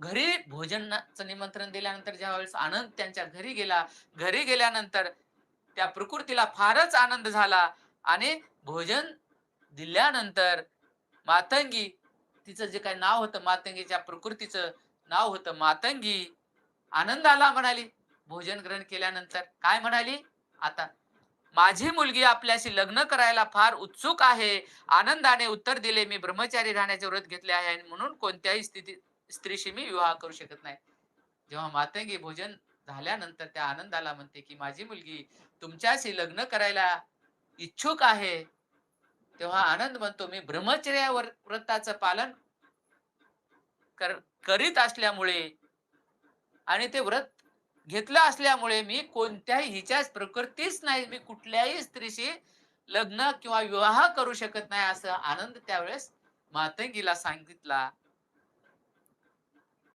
घरी भोजनाचं निमंत्रण दिल्यानंतर ज्यावेळेस आनंद त्यांच्या घरी गेला घरी गेल्यानंतर त्या प्रकृतीला फारच आनंद झाला आणि भोजन दिल्यानंतर मातंगी तिचं जे काही नाव होतं मातंगीच्या प्रकृतीचं नाव होतं मातंगी आनंदाला म्हणाली भोजन ग्रहण केल्यानंतर काय म्हणाली? आता माझी मुलगी आपल्याशी लग्न करायला फार उत्सुक आहे आनंदाने उत्तर दिले मी ब्रह्मचारी राहण्याचे व्रत घेतले आहे आणि म्हणून कोणत्याही स्थितीत स्त्रीशी मी विवाह करू शकत नाही. जेव्हा मातंगी भोजन झाल्यानंतर त्या आनंदाला म्हणते की माझी मुलगी तुमच्याशी लग्न करायला इच्छुक आहे. तेव्हा आनंद म्हणतो मी ब्रह्मचर्यावर व्रताचं पालन कर करीत असल्यामुळे आणि ते व्रत घेतलं असल्यामुळे मी कोणत्याही हिच्याच प्रकृतीच नाही मी कुठल्याही स्त्रीशी लग्न किंवा विवाह करू शकत नाही असं आनंद त्यावेळेस मातंगीला सांगितला.